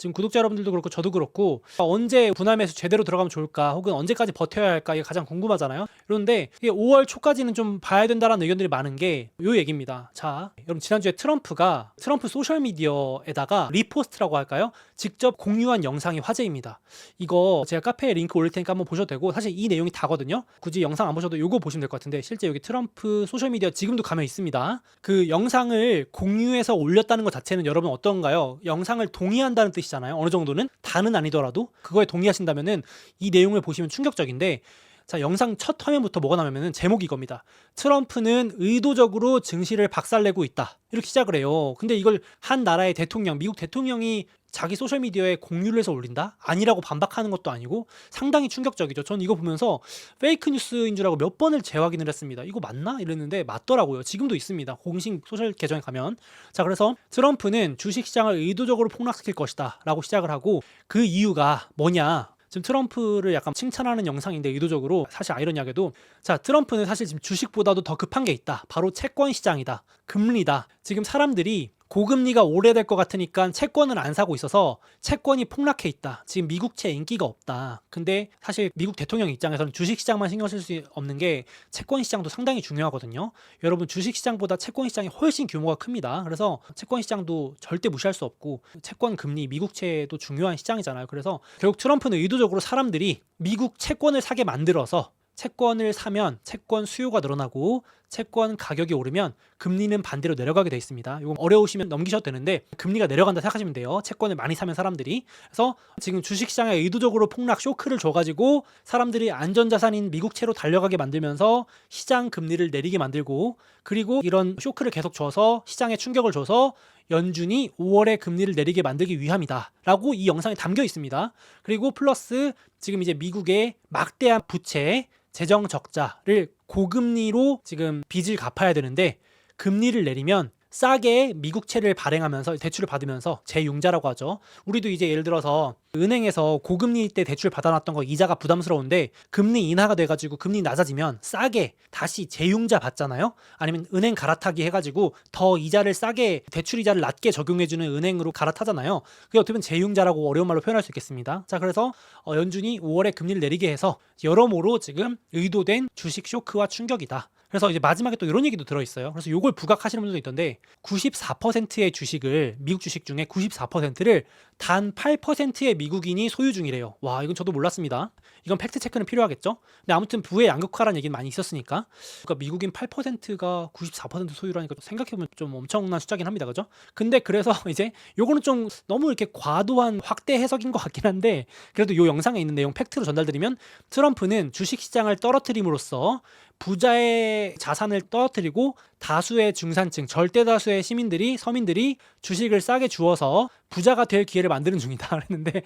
지금 구독자 여러분들도 그렇고 저도 그렇고 언제 분할 매수 제대로 들어가면 좋을까 혹은 언제까지 버텨야 할까 이게 가장 궁금하잖아요. 그런데 이게 5월 초까지는 좀 봐야 된다라는 의견들이 많은 게 요 얘기입니다. 자, 여러분 지난주에 트럼프가 트럼프 소셜 미디어에다가 리포스트라고 할까요? 직접 공유한 영상이 화제입니다. 이거 제가 카페에 링크 올릴 테니까 한번 보셔도 되고 사실 이 내용이 다거든요. 굳이 영상 안 보셔도 요거 보시면 될 것 같은데 실제 여기 트럼프 소셜 미디어 지금도 가면 있습니다. 그 영상을 공유해서 올렸다는 것 자체는 여러분 어떤가요? 영상을 동의한다는 뜻이 잖아요. 어느 정도는 다는 아니더라도 그거에 동의하신다면은 이 내용을 보시면 충격적인데 자, 영상 첫 화면부터 뭐가 나오면은 제목이 이겁니다. 트럼프는 의도적으로 증시를 박살내고 있다. 이렇게 시작을 해요. 근데 이걸 한 나라의 대통령, 미국 대통령이 자기 소셜미디어에 공유를 해서 올린다? 아니라고 반박하는 것도 아니고 상당히 충격적이죠. 전 이거 보면서 페이크 뉴스인 줄 알고 몇 번을 재확인을 했습니다. 이거 맞나? 이랬는데 맞더라고요. 지금도 있습니다. 공식 소셜 계정에 가면. 자, 그래서 트럼프는 주식시장을 의도적으로 폭락시킬 것이다. 라고 시작을 하고 그 이유가 뭐냐? 지금 트럼프를 약간 칭찬하는 영상인데 의도적으로 사실 아이러니하게도 자 트럼프는 사실 지금 주식보다도 더 급한 게 있다. 바로 채권 시장이다. 금리다. 지금 사람들이 고금리가 오래될 것 같으니까 채권을 안 사고 있어서 채권이 폭락해 있다. 지금 미국채 인기가 없다. 근데 사실 미국 대통령 입장에서는 주식시장만 신경 쓸 수 없는 게 채권 시장도 상당히 중요하거든요. 여러분 주식시장보다 채권 시장이 훨씬 규모가 큽니다. 그래서 채권 시장도 절대 무시할 수 없고 채권 금리, 미국채도 중요한 시장이잖아요. 그래서 결국 트럼프는 의도적으로 사람들이 미국 채권을 사게 만들어서 채권을 사면 채권 수요가 늘어나고 채권 가격이 오르면 금리는 반대로 내려가게 돼 있습니다. 이거 어려우시면 넘기셔도 되는데 금리가 내려간다 생각하시면 돼요. 채권을 많이 사면 사람들이 그래서 지금 주식시장에 의도적으로 폭락 쇼크를 줘가지고 사람들이 안전자산인 미국채로 달려가게 만들면서 시장 금리를 내리게 만들고 그리고 이런 쇼크를 계속 줘서 시장에 충격을 줘서 연준이 5월에 금리를 내리게 만들기 위함이다 라고 이 영상에 담겨 있습니다. 그리고 플러스 지금 이제 미국의 막대한 부채 재정 적자를 고금리로 지금 빚을 갚아야 되는데 금리를 내리면 싸게 미국채를 발행하면서 대출을 받으면서 재융자라고 하죠. 우리도 이제 예를 들어서 은행에서 고금리 때 대출 받아놨던 거 이자가 부담스러운데 금리 인하가 돼가지고 금리 낮아지면 싸게 다시 재융자 받잖아요. 아니면 은행 갈아타기 해가지고 더 이자를 싸게 대출 이자를 낮게 적용해주는 은행으로 갈아타잖아요. 그게 어떻게 보면 재융자라고 어려운 말로 표현할 수 있겠습니다. 자 그래서 어, 연준이 5월에 금리를 내리게 해서 여러모로 지금 의도된 주식 쇼크와 충격이다. 그래서 이제 마지막에 또 이런 얘기도 들어 있어요. 그래서 이걸 부각하시는 분들도 있던데 94%의 주식을 미국 주식 중에 94%를 단 8%의 미국인이 소유 중이래요. 와 이건 저도 몰랐습니다. 이건 팩트 체크는 필요하겠죠. 근데 아무튼 부의 양극화라는 얘기는 많이 있었으니까. 그러니까 미국인 8%가 94% 소유라니까 생각해 보면 좀 엄청난 숫자긴 합니다, 그죠? 근데 그래서 이제 요거는 좀 너무 이렇게 과도한 확대 해석인 것 같긴 한데 그래도 요 영상에 있는 내용 팩트로 전달드리면 트럼프는 주식 시장을 떨어뜨림으로써 부자의 자산을 떨어뜨리고 다수의 중산층, 절대 다수의 시민들이 서민들이 주식을 싸게 주어서 부자가 될 기회를 만드는 중이다 그랬는데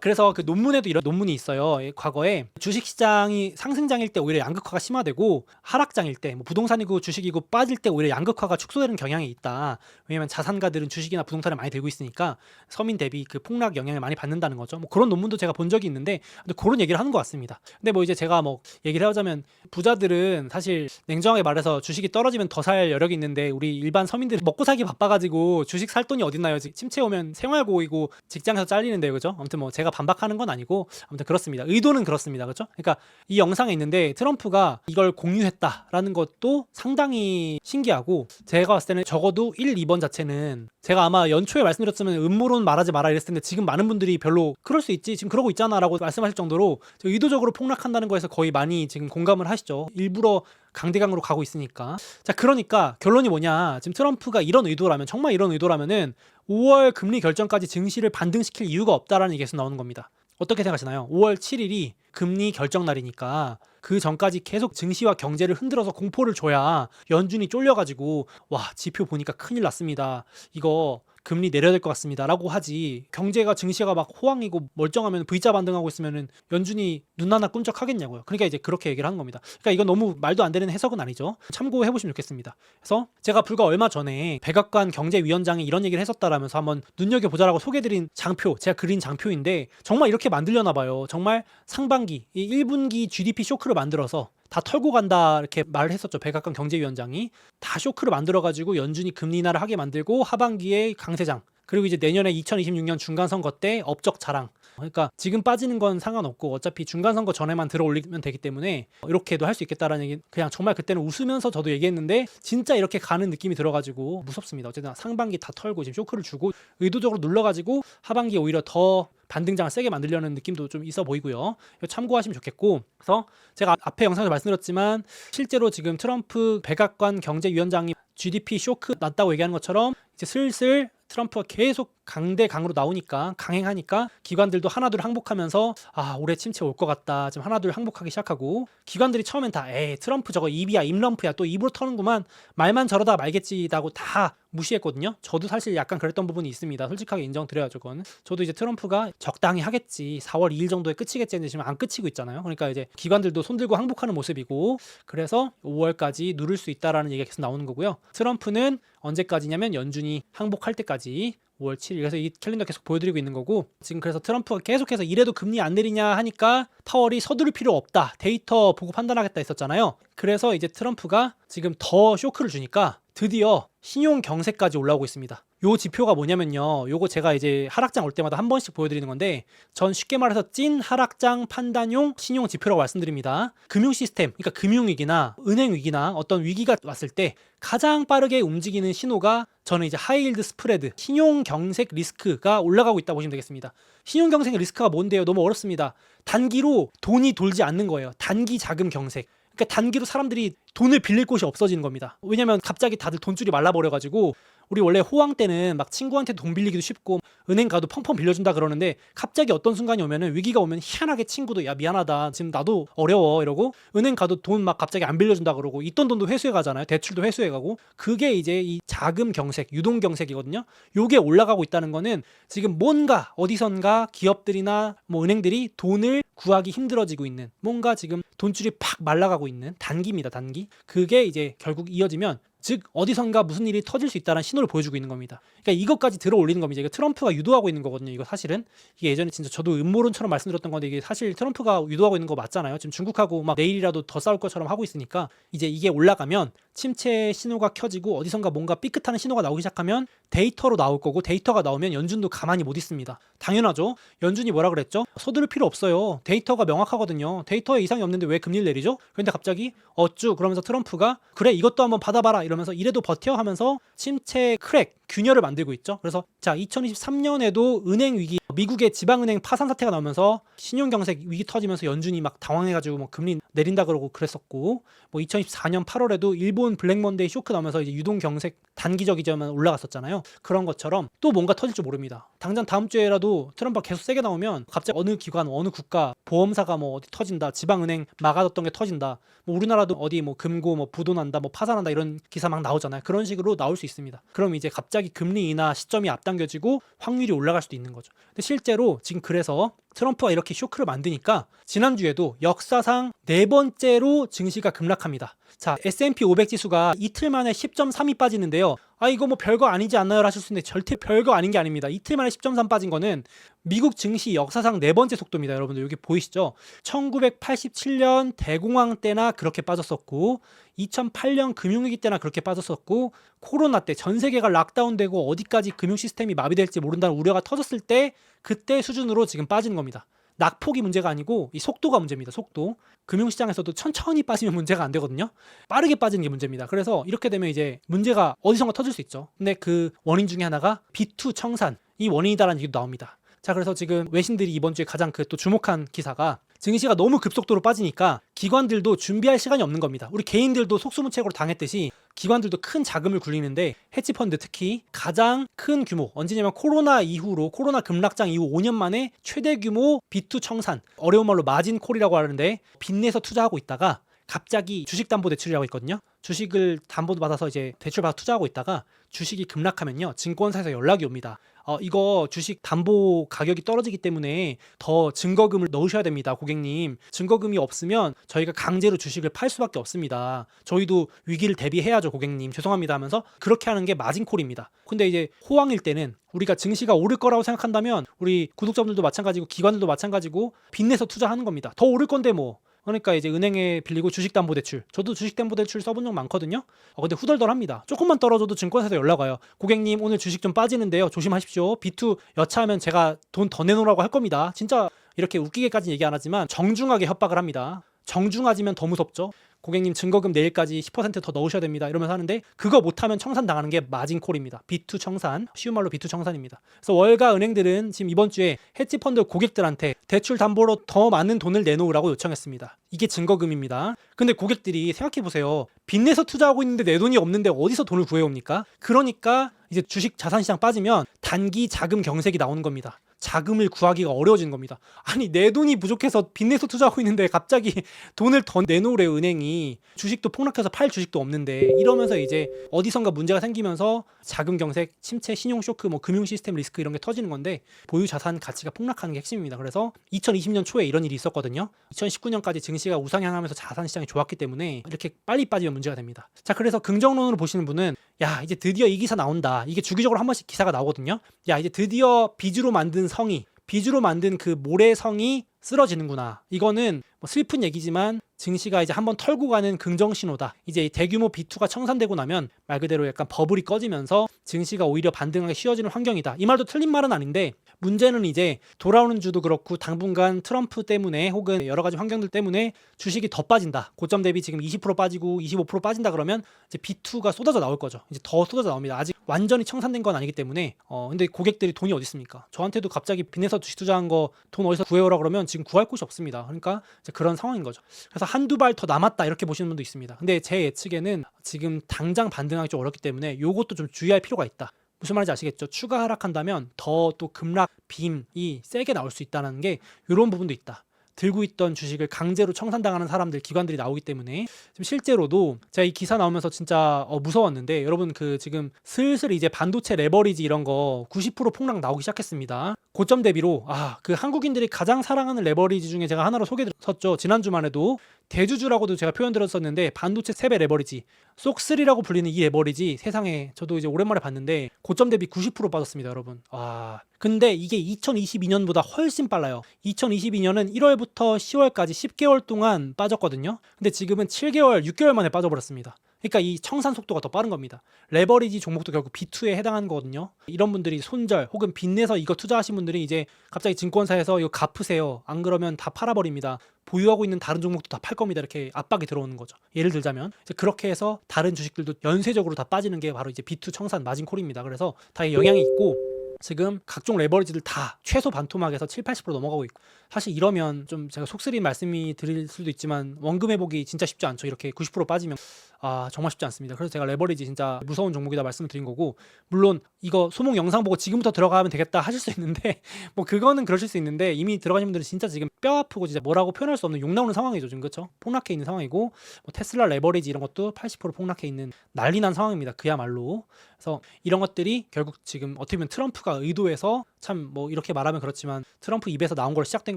그래서 그 논문에도 이런 논문이 있어요. 과거에 주식 시장이 상승장일 때 오히려 양극화가 심화되고 하락장일 때 뭐 부동산이고 주식이고 빠질 때 오히려 양극화가 축소되는 경향이 있다. 왜냐면 자산가들은 주식이나 부동산을 많이 들고 있으니까 서민 대비 그 폭락 영향을 많이 받는다는 거죠. 뭐 그런 논문도 제가 본 적이 있는데 그런 얘기를 하는 것 같습니다. 근데 뭐 이제 제가 뭐 얘기를 하자면 부자들은 사실 냉정하게 말해서 주식이 떨어지면 더 살 여력이 있는데 우리 일반 서민들이 먹고 살기 바빠가지고 주식 살 돈이 어딨나요? 침체 오면 생활고이고 직장에서 잘리는데요, 그죠? 아무튼 뭐 제가 반박하는 건 아니고 아무튼 그렇습니다. 의도는 그렇습니다, 그죠? 그러니까 이 영상에 있는데 트럼프가 이걸 공유했다라는 것도 상당히 신기하고 제가 봤을 때는 적어도 1, 2번 자체는 제가 아마 연초에 말씀드렸으면 음모론 말하지 마라 이랬을 텐데 지금 많은 분들이 별로 그럴 수 있지 지금 그러고 있잖아라고 말씀하실 정도로 의도적으로 폭락한다는 거에서 거의 많이 지금 공감을 하시죠. 일부러 강대강으로 가고 있으니까. 자, 그러니까 결론이 뭐냐. 지금 트럼프가 이런 의도라면, 정말 이런 의도라면은 5월 금리 결정까지 증시를 반등시킬 이유가 없다라는 얘기에서 나오는 겁니다. 어떻게 생각하시나요? 5월 7일이 금리 결정 날이니까 그 전까지 계속 증시와 경제를 흔들어서 공포를 줘야 연준이 쫄려가지고 와 지표 보니까 큰일 났습니다. 이거 금리 내려야 될 것 같습니다라고 하지 경제가 증시가 막 호황이고 멀쩡하면 V자 반등하고 있으면은 연준이 눈 하나 끔적하겠냐고요. 그러니까 이제 그렇게 얘기를 하는 겁니다. 그러니까 이건 너무 말도 안 되는 해석은 아니죠. 참고해 보시면 좋겠습니다. 그래서 제가 불과 얼마 전에 백악관 경제위원장이 이런 얘기를 했었다라면서 한번 눈여겨 보자라고 소개드린 장표, 제가 그린 장표인데 정말 이렇게 만들려나 봐요. 정말 상반기 이 1분기 GDP 쇼크를 만들어서 다 털고 간다 이렇게 말을 했었죠. 백악관 경제위원장이 다 쇼크를 만들어 가지고 연준이 금리 인하를 하게 만들고 하반기에 강세장 그리고 이제 내년에 2026년 중간 선거 때 업적 자랑. 그러니까 지금 빠지는 건 상관없고 어차피 중간 선거 전에만 들어 올리면 되기 때문에 이렇게도 할 수 있겠다라는 얘기 그냥 정말 그때는 웃으면서 저도 얘기했는데 진짜 이렇게 가는 느낌이 들어가지고 무섭습니다. 어쨌든 상반기 다 털고 지금 쇼크를 주고 의도적으로 눌러가지고 하반기에 오히려 더 반등장을 세게 만들려는 느낌도 좀 있어 보이고요. 참고하시면 좋겠고 그래서 제가 앞에 영상에서 말씀드렸지만 실제로 지금 트럼프 백악관 경제위원장이 GDP 쇼크 났다고 얘기하는 것처럼 이제 슬슬 트럼프가 계속 강대 강으로 나오니까 강행하니까 기관들도 하나둘 항복하면서 아 올해 침체 올 것 같다. 지금 하나둘 항복하기 시작하고 기관들이 처음엔 다 에이 트럼프 저거 입이야 입럼프야 또 입으로 터는구만. 말만 저러다 말겠지라고 다 무시했거든요. 저도 사실 약간 그랬던 부분이 있습니다. 솔직하게 인정드려야죠 그건. 저도 이제 트럼프가 적당히 하겠지. 4월 2일 정도에 끝이겠지 했는데 지금 안 끝이고 있잖아요. 그러니까 이제 기관들도 손들고 항복하는 모습이고 그래서 5월까지 누를 수 있다라는 얘기가 계속 나오는 거고요. 트럼프는 언제까지냐면 연준이 항복할 때까지 5월 7일. 그래서 이 캘린더 계속 보여드리고 있는 거고 지금 그래서 트럼프가 계속해서 이래도 금리 안 내리냐 하니까 파월이 서두를 필요 없다. 데이터 보고 판단하겠다 했었잖아요. 그래서 이제 트럼프가 지금 더 쇼크를 주니까 드디어 신용 경색까지 올라오고 있습니다 요 지표가 뭐냐면요 요거 제가 이제 하락장 올 때마다 한 번씩 보여드리는 건데 전 쉽게 말해서 찐 하락장 판단용 신용 지표라고 말씀드립니다 금융 시스템 그러니까 금융 위기나 은행 위기나 어떤 위기가 왔을 때 가장 빠르게 움직이는 신호가 저는 이제 하이힐드 스프레드 신용 경색 리스크가 올라가고 있다고 보시면 되겠습니다. 신용 경색 리스크가 뭔데요? 너무 어렵습니다. 단기로 돈이 돌지 않는 거예요. 단기 자금 경색. 그러니까 단기로 사람들이 돈을 빌릴 곳이 없어지는 겁니다. 왜냐면 갑자기 다들 돈줄이 말라버려가지고 우리 원래 호황 때는 막 친구한테 돈 빌리기도 쉽고 은행 가도 펑펑 빌려준다 그러는데 갑자기 어떤 순간이 오면은 위기가 오면 희한하게 친구도 야 미안하다. 지금 나도 어려워. 이러고 은행 가도 돈 막 갑자기 안 빌려준다 그러고 있던 돈도 회수해 가잖아요. 대출도 회수해 가고. 그게 이제 이 자금 경색 유동 경색이거든요. 요게 올라가고 있다는 거는 지금 뭔가 어디선가 기업들이나 뭐 은행들이 돈을 구하기 힘들어지고 있는 뭔가 지금 돈줄이 팍 말라가고 있는 단기입니다 단기. 그게 이제 결국 이어지면 즉 어디선가 무슨 일이 터질 수 있다는 신호를 보여주고 있는 겁니다. 그러니까 이것까지 들어 올리는 겁니다. 이거 트럼프가 유도하고 있는 거거든요. 이거 사실은 이게 예전에 진짜 저도 음모론처럼 말씀드렸던 건데 이게 사실 트럼프가 유도하고 있는 거 맞잖아요. 지금 중국하고 막 내일이라도 더 싸울 것처럼 하고 있으니까 이제 이게 올라가면 침체 신호가 켜지고 어디선가 뭔가 삐끗하는 신호가 나오기 시작하면 데이터로 나올 거고 데이터가 나오면 연준도 가만히 못 있습니다. 당연하죠. 연준이 뭐라 그랬죠? 서두를 필요 없어요. 데이터가 명확하거든요. 데이터에 이상이 없는데 왜 금리를 내리죠? 그런데 갑자기 어쭈 그러면서 트럼프가 그래 이것도 한번 받아봐라 이러면서 이래도 버텨 하면서 침체 크랙 균열을 만들고 있죠. 그래서 자 2023년에도 은행 위기 미국의 지방은행 파산 사태가 나오면서 신용경색 위기 터지면서 연준이 막 당황해가지고 뭐 금리 내린다 그러고 그랬었고 뭐 2024년 8월에도 일본 블랙먼데이 쇼크 나오면서 이제 유동 경색 단기적이지만 올라갔었잖아요. 그런 것처럼 또 뭔가 터질 줄 모릅니다. 당장 다음 주에라도 트럼프가 계속 세게 나오면 갑자기 어느 기관 어느 국가 보험사가 뭐 어디 터진다 지방은행 막아뒀던 게 터진다 뭐 우리나라도 어디 뭐 금고 뭐 부도난다 뭐 파산한다 이런 기사 막 나오잖아요. 그런 식으로 나올 수 있습니다. 그럼 이제 갑자기 금리 인하 시점이 앞당겨지고 확률이 올라갈 수도 있는 거죠. 근데 실제로 지금 그래서 트럼프가 이렇게 쇼크를 만드니까 지난주에도 역사상 네 번째로 증시가 급락합니다. 자, S&P 500 지수가 이틀 만에 10.3이 빠지는데요. 아, 이거 뭐 별거 아니지 않나요? 하실 수 있는데 절대 별거 아닌 게 아닙니다. 이틀 만에 10.3 빠진 거는 미국 증시 역사상 네 번째 속도입니다. 여러분들 여기 보이시죠? 1987년 대공황 때나 그렇게 빠졌었고 2008년 금융위기 때나 그렇게 빠졌었고 코로나 때 전 세계가 락다운되고 어디까지 금융 시스템이 마비될지 모른다는 우려가 터졌을 때 그때 수준으로 지금 빠지는 겁니다. 낙폭이 문제가 아니고 이 속도가 문제입니다. 속도. 금융시장에서도 천천히 빠지면 문제가 안 되거든요. 빠르게 빠지는 게 문제입니다. 그래서 이렇게 되면 이제 문제가 어디선가 터질 수 있죠. 근데 그 원인 중에 하나가 B2 청산 이 원인이다라는 얘기도 나옵니다. 자 그래서 지금 외신들이 이번 주에 가장 그 또 주목한 기사가 증시가 너무 급속도로 빠지니까 기관들도 준비할 시간이 없는 겁니다. 우리 개인들도 속수무책으로 당했듯이 기관들도 큰 자금을 굴리는데 헤지펀드 특히 가장 큰 규모 언제냐면 코로나 이후로 코로나 급락장 이후 5년 만에 최대 규모 B2 청산 어려운 말로 마진 콜이라고 하는데 빚내서 투자하고 있다가 갑자기 주식담보대출이라고 있거든요. 주식을 담보 받아서 이제 대출 받아 투자하고 있다가 주식이 급락하면요 증권사에서 연락이 옵니다. 어, 이거 주식 담보 가격이 떨어지기 때문에 더 증거금을 넣으셔야 됩니다, 고객님. 증거금이 없으면 저희가 강제로 주식을 팔 수밖에 없습니다. 저희도 위기를 대비해야죠, 고객님. 죄송합니다 하면서 그렇게 하는 게 마진콜입니다. 근데 이제 호황일 때는 우리가 증시가 오를 거라고 생각한다면 우리 구독자분들도 마찬가지고 기관들도 마찬가지고 빚내서 투자하는 겁니다. 더 오를 건데 뭐 그러니까 이제 은행에 빌리고 주식담보대출. 저도 주식담보대출 써본 적 많거든요. 어, 근데 후덜덜합니다. 조금만 떨어져도 증권사에서 연락 와요. 고객님 오늘 주식 좀 빠지는데요. 조심하십시오. B2 여차하면 제가 돈 더 내놓으라고 할 겁니다. 진짜 이렇게 웃기게까지 얘기 안 하지만 정중하게 협박을 합니다. 정중하지면 더 무섭죠. 고객님 증거금 내일까지 10%더 넣으셔야 됩니다. 이러면서 하는데 그거 못하면 청산 당하는 게 마진콜입니다. B2 청산, 쉬운 말로 B2 청산입니다. 그래서 월가 은행들은 지금 이번 주에 헤지펀드 고객들한테 대출 담보로 더 많은 돈을 내놓으라고 요청했습니다. 이게 증거금입니다. 근데 고객들이 생각해 보세요. 빚내서 투자하고 있는데 내 돈이 없는데 어디서 돈을 구해옵니까? 그러니까 이제 주식 자산 시장 빠지면 단기 자금 경색이 나오는 겁니다. 자금을 구하기가 어려워지는 겁니다. 아니 내 돈이 부족해서 빚내서 투자하고 있는데 갑자기 돈을 더 내놓으래요 은행이 주식도 폭락해서 팔 주식도 없는데 이러면서 이제 어디선가 문제가 생기면서 자금 경색, 침체, 신용 쇼크, 뭐 금융 시스템 리스크 이런 게 터지는 건데 보유 자산 가치가 폭락하는 게 핵심입니다. 그래서 2020년 초에 이런 일이 있었거든요. 2019년까지 증시가 우상향하면서 자산 시장이 좋았기 때문에 이렇게 빨리 빠지면 문제가 됩니다. 자 그래서 긍정론으로 보시는 분은 야 이제 드디어 이 기사 나온다. 이게 주기적으로 한 번씩 기사가 나오거든요. 야 이제 드디어 비주로 만든 성이 비주로 만든 그 모래성이 쓰러지는구나. 이거는 뭐 슬픈 얘기지만 증시가 이제 한번 털고 가는 긍정 신호다. 이제 이 대규모 B2가 청산되고 나면 말 그대로 약간 버블이 꺼지면서 증시가 오히려 반등하기 쉬워지는 환경이다. 이 말도 틀린 말은 아닌데 문제는 이제 돌아오는 주도 그렇고 당분간 트럼프 때문에 혹은 여러 가지 환경들 때문에 주식이 더 빠진다. 고점 대비 지금 20% 빠지고 25% 빠진다 그러면 이제 B2가 쏟아져 나올 거죠. 이제 더 쏟아져 나옵니다. 아직 완전히 청산된 건 아니기 때문에 어 근데 고객들이 돈이 어디 있습니까? 저한테도 갑자기 빚내서 주식 투자한 거 돈 어디서 구해오라 그러면 지금 구할 곳이 없습니다. 그러니까 이제 그런 상황인 거죠. 그래서 한두 발 더 남았다 이렇게 보시는 분도 있습니다. 근데 제 예측에는 지금 당장 반등하기 좀 어렵기 때문에 요것도 좀 주의할 필요가 있다. 무슨 말인지 아시겠죠? 추가 하락한다면 더 또 급락 빔이 세게 나올 수 있다는 게 이런 부분도 있다. 들고 있던 주식을 강제로 청산당하는 사람들 기관들이 나오기 때문에 지금 실제로도 제가 이 기사 나오면서 진짜 어, 무서웠는데 여러분 그 지금 슬슬 이제 반도체 레버리지 이런 거 90% 폭락 나오기 시작했습니다. 고점 대비로 아 그 한국인들이 가장 사랑하는 레버리지 중에 제가 하나로 소개드렸었죠. 지난주만 해도 대주주라고도 제가 표현 들었었는데 반도체 세배 레버리지 쏙3라고 불리는 이 레버리지 세상에 저도 이제 오랜만에 봤는데 고점 대비 90% 빠졌습니다 여러분. 와 근데 이게 2022년보다 훨씬 빨라요. 2022년은 1월부터 10월까지 10개월 동안 빠졌거든요. 근데 지금은 7개월 6개월 만에 빠져버렸습니다 그러니까 이 청산 속도가 더 빠른 겁니다. 레버리지 종목도 결국 B2에 해당하는 거거든요. 이런 분들이 손절 혹은 빚내서 이거 투자하신 분들이 이제 갑자기 증권사에서 이거 갚으세요. 안 그러면 다 팔아버립니다. 보유하고 있는 다른 종목도 다 팔 겁니다. 이렇게 압박이 들어오는 거죠. 예를 들자면 그렇게 해서 다른 주식들도 연쇄적으로 다 빠지는 게 바로 이제 B2 청산 마진콜입니다. 그래서 다 영향이 있고 지금 각종 레버리지들 다 최소 반토막에서 7, 80% 넘어가고 있고 사실 이러면 좀 제가 속쓰린 말씀이 드릴 수도 있지만 원금 회복이 진짜 쉽지 않죠. 이렇게 90% 빠지면 아 정말 쉽지 않습니다. 그래서 제가 레버리지 진짜 무서운 종목이다 말씀을 드린 거고 물론 이거 소목 영상 보고 지금부터 들어가면 되겠다 하실 수 있는데 뭐 그거는 그러실 수 있는데 이미 들어가신 분들은 진짜 지금 뼈 아프고 진짜 뭐라고 표현할 수 없는 욕 나오는 상황이죠 지금 그렇죠? 폭락해 있는 상황이고 뭐 테슬라 레버리지 이런 것도 80% 폭락해 있는 난리 난 상황입니다. 그야말로 그래서 이런 것들이 결국 지금 어떻게 보면 트럼프가 의도해서 참 뭐 이렇게 말하면 그렇지만 트럼프 입에서 나온 걸 시작된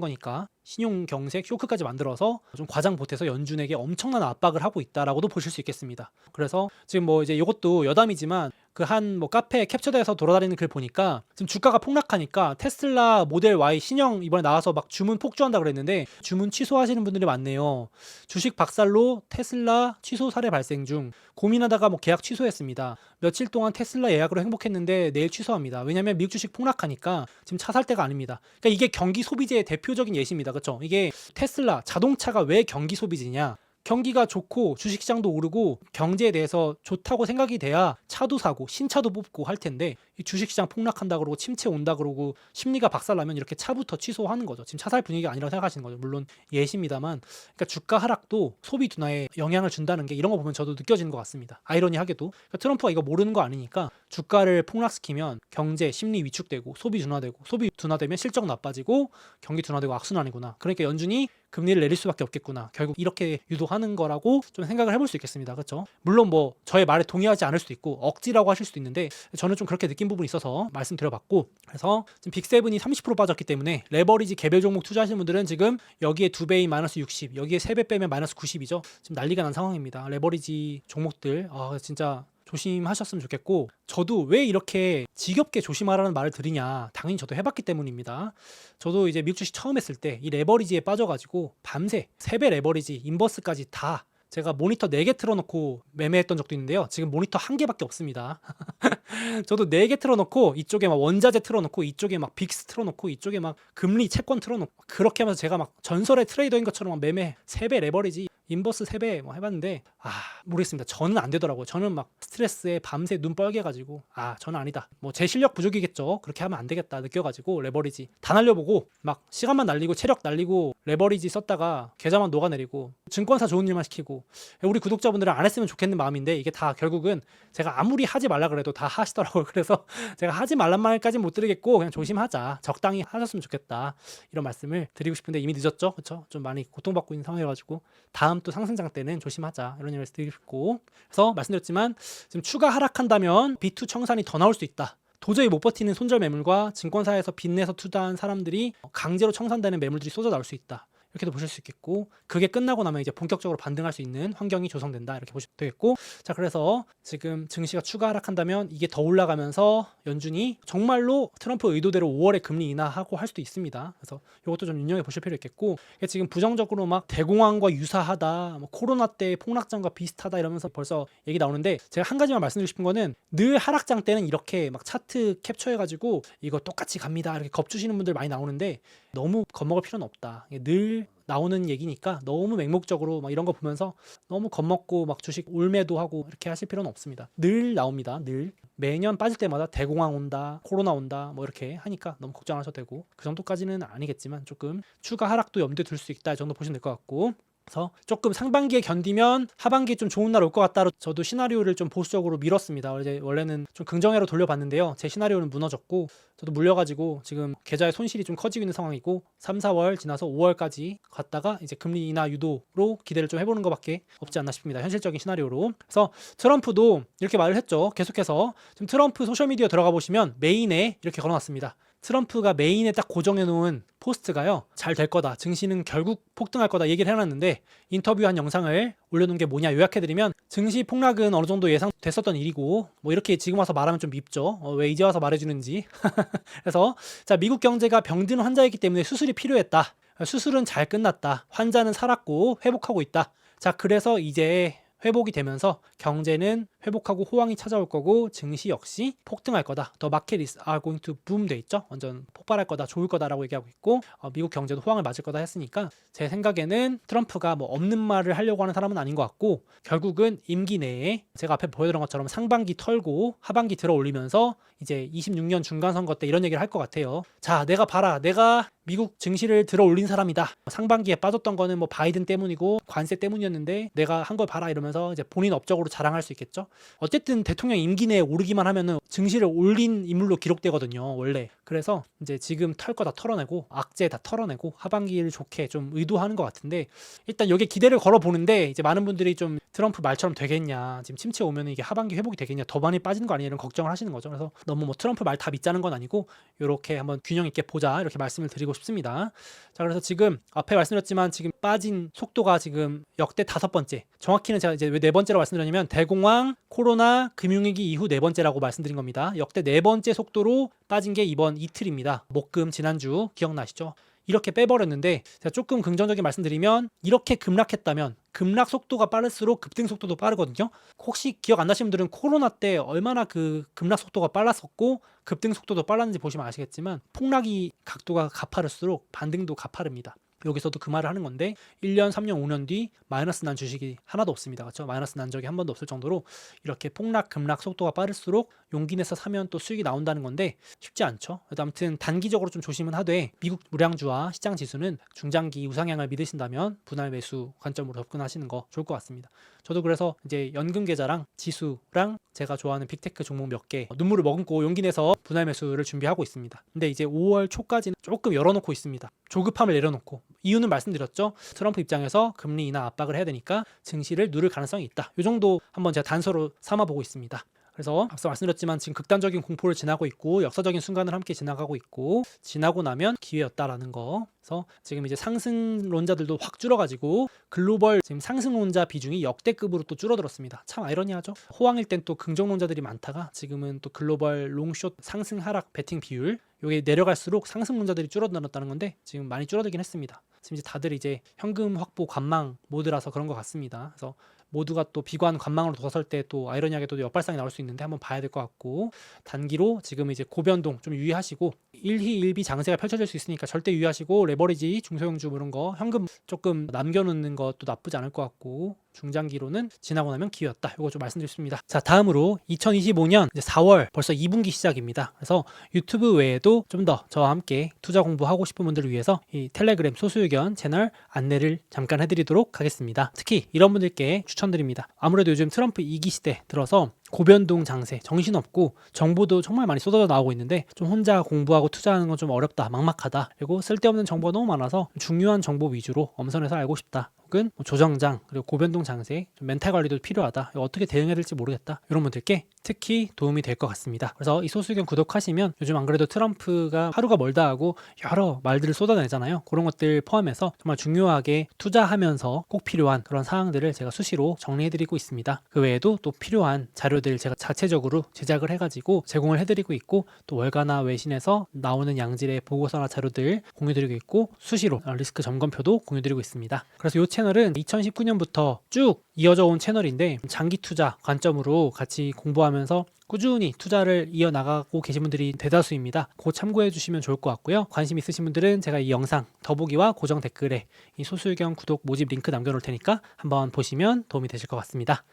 거니까 신용 경색 쇼크까지 만들어서 좀 과장 보태서 연준에게 엄청난 압박을 하고 있다라고도 보실 수 있겠습니다. 그래서 지금 뭐 이제 이것도 여담이지만 그 한 뭐 카페 캡처돼서 돌아다니는 글 보니까 지금 주가가 폭락하니까 테슬라 모델 Y 신형 이번에 나와서 막 주문 폭주한다 그랬는데 주문 취소하시는 분들이 많네요. 주식 박살로 테슬라 취소 사례 발생 중 고민하다가 뭐 계약 취소했습니다. 며칠 동안 테슬라 예약으로 행복했는데 내일 취소합니다. 왜냐면 미국 주식 폭락하니까 지금 차 살 때가 아닙니다. 그러니까 이게 경기 소비재의 대표적인 예시입니다. 그렇죠? 이게 테슬라 자동차가 왜 경기 소비지냐? 경기가 좋고 주식시장도 오르고 경제에 대해서 좋다고 생각이 돼야 차도 사고 신차도 뽑고 할 텐데 이 주식시장 폭락한다 그러고 침체 온다 그러고 심리가 박살나면 이렇게 차부터 취소하는 거죠. 지금 차살 분위기가 아니라고 생각하시는 거죠. 물론 예시입니다만 그러니까 주가 하락도 소비 둔화에 영향을 준다는 게 이런 거 보면 저도 느껴지는 것 같습니다. 아이러니하게도 그러니까 트럼프가 이거 모르는 거 아니니까 주가를 폭락시키면 경제 심리 위축되고 소비 둔화되고 소비 둔화되면 실적 나빠지고 경기 둔화되고 악순환이구나. 그러니까 연준이 금리를 내릴 수밖에 없겠구나. 결국 이렇게 유도하는 거라고 좀 생각을 해볼 수 있겠습니다. 그렇죠? 물론 뭐 저의 말에 동의하지 않을 수도 있고 억지라고 하실 수도 있는데 저는 좀 그렇게 느낀 부분이 있어서 말씀드려봤고 그래서 지금 빅세븐이 30% 빠졌기 때문에 레버리지 개별 종목 투자하시는 분들은 지금 여기에 두 배인 마이너스 60, 여기에 세 배 빼면 마이너스 90이죠. 지금 난리가 난 상황입니다. 레버리지 종목들 아 진짜 조심하셨으면 좋겠고 저도 왜 이렇게 지겹게 조심하라는 말을 드리냐 당연히 저도 해봤기 때문입니다. 저도 이제 미국 주식 처음 했을 때 이 레버리지에 빠져가지고 밤새 세배 레버리지 인버스까지 다 제가 모니터 4개 틀어놓고 매매했던 적도 있는데요. 지금 모니터 한 개밖에 없습니다. 저도 4개 틀어놓고 이쪽에 막 원자재 틀어놓고 이쪽에 막 빅스 틀어놓고 이쪽에 막 금리 채권 틀어놓고 그렇게 하면서 제가 막 전설의 트레이더인 것처럼 막 매매 3배 레버리지 인버스 3배 뭐 해봤는데 아 모르겠습니다. 저는 안 되더라고요. 저는 막 스트레스에 밤새 눈 뻘개가지고 아 저는 아니다. 뭐 제 실력 부족이겠죠. 그렇게 하면 안 되겠다 느껴가지고 레버리지 다 날려보고 막 시간만 날리고 체력 날리고 레버리지 썼다가 계좌만 녹아내리고 증권사 좋은 일만 시키고 우리 구독자분들은 안 했으면 좋겠는 마음인데 이게 다 결국은 제가 아무리 하지 말라 그래도 다 하시더라고요. 그래서 제가 하지 말란 말까지는 못 드리겠고 그냥 조심하자. 적당히 하셨으면 좋겠다. 이런 말씀을 드리고 싶은데 이미 늦었죠. 그렇죠? 좀 많이 고통받고 있는 상황이어가지고 다음 또 상승장 때는 조심하자. 이런 얘기를 드리고 그래서 말씀드렸지만 지금 추가 하락한다면 B2 청산이 더 나올 수 있다. 도저히 못 버티는 손절 매물과 증권사에서 빚내서 투자한 사람들이 강제로 청산되는 매물들이 쏟아 나올 수 있다. 이렇게도 보실 수 있겠고 그게 끝나고 나면 이제 본격적으로 반등할 수 있는 환경이 조성된다 이렇게 보시면 되겠고. 자 그래서 지금 증시가 추가 하락한다면 이게 더 올라가면서 연준이 정말로 트럼프 의도대로 5월에 금리 인하하고 할 수도 있습니다. 그래서 이것도 좀 눈여겨 보실 필요 있겠고 지금 부정적으로 막 대공황과 유사하다 뭐 코로나 때 폭락장과 비슷하다 이러면서 벌써 얘기 나오는데 제가 한 가지만 말씀드리고 싶은 거는 늘 하락장 때는 이렇게 막 차트 캡처해 가지고 이거 똑같이 갑니다 이렇게 겁주시는 분들 많이 나오는데 너무 겁먹을 필요는 없다 늘 나오는 얘기니까 너무 맹목적으로 막 이런 거 보면서 너무 겁먹고 막 주식 올매도 하고 이렇게 하실 필요는 없습니다. 늘 나옵니다. 늘 매년 빠질 때마다 대공황 온다, 코로나 온다, 뭐 이렇게 하니까 너무 걱정 안 하셔도 되고 그 정도까지는 아니겠지만 조금 추가 하락도 염두에 둘 수 있다 이 정도 보시면 될 것 같고 그래서 조금 상반기에 견디면 하반기에 좀 좋은 날 올 것 같다로 저도 시나리오를 좀 보수적으로 밀었습니다. 이제 원래는 좀 긍정회로 돌려봤는데요. 제 시나리오는 무너졌고 저도 물려가지고 지금 계좌의 손실이 좀 커지고 있는 상황이고 3, 4월 지나서 5월까지 갔다가 이제 금리 인하 유도로 기대를 좀 해보는 것밖에 없지 않나 싶습니다. 현실적인 시나리오로. 그래서 트럼프도 이렇게 말을 했죠. 계속해서 지금 트럼프 소셜미디어 들어가 보시면 메인에 이렇게 걸어놨습니다. 트럼프가 메인에 딱 고정해 놓은 포스트가요. 잘 될 거다. 증시는 결국 폭등할 거다 얘기를 해놨는데 인터뷰한 영상을 올려놓은 게 뭐냐 요약해드리면 증시 폭락은 어느 정도 예상됐었던 일이고 뭐 이렇게 지금 와서 말하면 좀 밉죠. 어, 왜 이제 와서 말해주는지. 그래서 자 미국 경제가 병든 환자이기 때문에 수술이 필요했다. 수술은 잘 끝났다. 환자는 살았고 회복하고 있다. 자 그래서 이제 회복이 되면서 경제는 회복하고 호황이 찾아올 거고 증시 역시 폭등할 거다. 더 마켓 is are going to boom 돼 있죠. 완전 폭발할 거다, 좋을 거다라고 얘기하고 있고 어, 미국 경제도 호황을 맞을 거다 했으니까 제 생각에는 트럼프가 뭐 없는 말을 하려고 하는 사람은 아닌 것 같고 결국은 임기 내에 제가 앞에 보여드린 것처럼 상반기 털고 하반기 들어 올리면서 이제 26년 중간 선거 때 이런 얘기를 할 것 같아요. 자, 내가 봐라. 내가 미국 증시를 들어 올린 사람이다. 상반기에 빠졌던 거는 뭐 바이든 때문이고 관세 때문이었는데 내가 한 걸 봐라 이러면서 이제 본인 업적으로 자랑할 수 있겠죠. 어쨌든 대통령 임기 내에 오르기만 하면은 증시를 올린 인물로 기록되거든요. 원래. 그래서 이제 지금 털 거 다 털어내고 악재 다 털어내고 하반기를 좋게 좀 의도하는 것 같은데 일단 여기에 기대를 걸어 보는데 이제 많은 분들이 좀 트럼프 말처럼 되겠냐 지금 침체 오면 이게 하반기 회복이 되겠냐 더 많이 빠지는 거 아니냐 이런 걱정을 하시는 거죠. 그래서 너무 뭐 트럼프 말 다 믿자는 건 아니고 이렇게 한번 균형 있게 보자 이렇게 말씀을 드리고 싶습니다. 자 그래서 지금 앞에 말씀드렸지만 지금 빠진 속도가 지금 역대 다섯 번째 정확히는 제가 이제 왜 네 번째라고 말씀드렸냐면 대공황 코로나 금융위기 이후 네 번째라고 말씀드린 겁니다. 역대 네 번째 속도로 빠진 게 이번 이틀입니다. 목금 지난주 기억나시죠? 이렇게 빼버렸는데 제가 조금 긍정적인 말씀드리면 이렇게 급락했다면 급락 속도가 빠를수록 급등 속도도 빠르거든요. 혹시 기억 안 나시는 분들은 코로나 때 얼마나 그 급락 속도가 빨랐었고 급등 속도도 빨랐는지 보시면 아시겠지만 폭락이 각도가 가파를수록 반등도 가파릅니다. 여기서도 그 말을 하는 건데 1년, 3년, 5년 뒤 마이너스 난 주식이 하나도 없습니다. 그렇죠? 마이너스 난 적이 한 번도 없을 정도로 이렇게 폭락, 급락 속도가 빠를수록 용기 내서 사면 또 수익이 나온다는 건데 쉽지 않죠. 아무튼 단기적으로 좀 조심은 하되 미국 무량주와 시장 지수는 중장기 우상향을 믿으신다면 분할 매수 관점으로 접근하시는 거 좋을 것 같습니다. 저도 그래서 이제 연금 계좌랑 지수랑 제가 좋아하는 빅테크 종목 몇 개 눈물을 머금고 용기 내서 분할 매수를 준비하고 있습니다. 근데 이제 5월 초까지는 조금 열어놓고 있습니다. 조급함을 내려놓고 이유는 말씀드렸죠. 트럼프 입장에서 금리 인하 압박을 해야 되니까 증시를 누를 가능성이 있다. 이 정도 한번 제가 단서로 삼아보고 있습니다. 그래서 앞서 말씀드렸지만 지금 극단적인 공포를 지나고 있고 역사적인 순간을 함께 지나가고 있고 지나고 나면 기회였다라는 거. 그래서 지금 이제 상승론자들도 확 줄어가지고 글로벌 지금 상승론자 비중이 역대급으로 또 줄어들었습니다. 참 아이러니하죠. 호황일 땐 또 긍정론자들이 많다가 지금은 또 글로벌 롱숏 상승 하락 베팅 비율 요게 내려갈수록 상승론자들이 줄어들었다는 건데 지금 많이 줄어들긴 했습니다. 지금 이제 다들 이제 현금 확보 관망 모드라서 그런 것 같습니다. 그래서 모두가 또 비관 관망으로 돌아설 때 또 아이러니하게 또 역발상이 나올 수 있는데 한번 봐야 될 것 같고 단기로 지금 이제 고변동 좀 유의하시고 일희 일비 장세가 펼쳐질 수 있으니까 절대 유의하시고 레버리지 중소형주 뭐 이런 거 현금 조금 남겨놓는 것도 나쁘지 않을 것 같고 중장기로는 지나고 나면 기회였다. 이거 좀 말씀드렸습니다. 자 다음으로 2025년 이제 4월 벌써 2분기 시작입니다. 그래서 유튜브 외에도 좀 더 저와 함께 투자 공부하고 싶은 분들을 위해서 이 텔레그램 소수 의견 채널 안내를 잠깐 해드리도록 하겠습니다. 특히 이런 분들께 추천드립니다. 아무래도 요즘 트럼프 2기 시대 들어서 고변동 장세 정신없고 정보도 정말 많이 쏟아져 나오고 있는데 좀 혼자 공부하고 투자하는 건 좀 어렵다 막막하다 그리고 쓸데없는 정보가 너무 많아서 중요한 정보 위주로 엄선해서 알고 싶다 혹은 뭐 조정장 그리고 고변동 장세 좀 멘탈 관리도 필요하다. 어떻게 대응해야 될지 모르겠다. 이런 분들께 특히 도움이 될 것 같습니다. 그래서 이 소수견 구독하시면 요즘 안 그래도 트럼프가 하루가 멀다 하고 여러 말들을 쏟아내잖아요. 그런 것들 포함해서 정말 중요하게 투자하면서 꼭 필요한 그런 사항들을 제가 수시로 정리해드리고 있습니다. 그 외에도 또 필요한 자료들 제가 자체적으로 제작을 해가지고 제공을 해드리고 있고 또 월가나 외신에서 나오는 양질의 보고서나 자료들 공유드리고 있고 수시로 리스크 점검표도 공유드리고 있습니다. 그래서 이 채널은 2019년부터 쭉 이어져 온 채널인데 장기 투자 관점으로 같이 공부하면 서 꾸준히 투자를 이어나가고 계신 분들이 대다수입니다. 그 참고해 주시면 좋을 것 같고요. 관심 있으신 분들은 제가 이 영상 더보기와 고정 댓글에 이 소수의견 구독 모집 링크 남겨놓을 테니까 한번 보시면 도움이 되실 것 같습니다.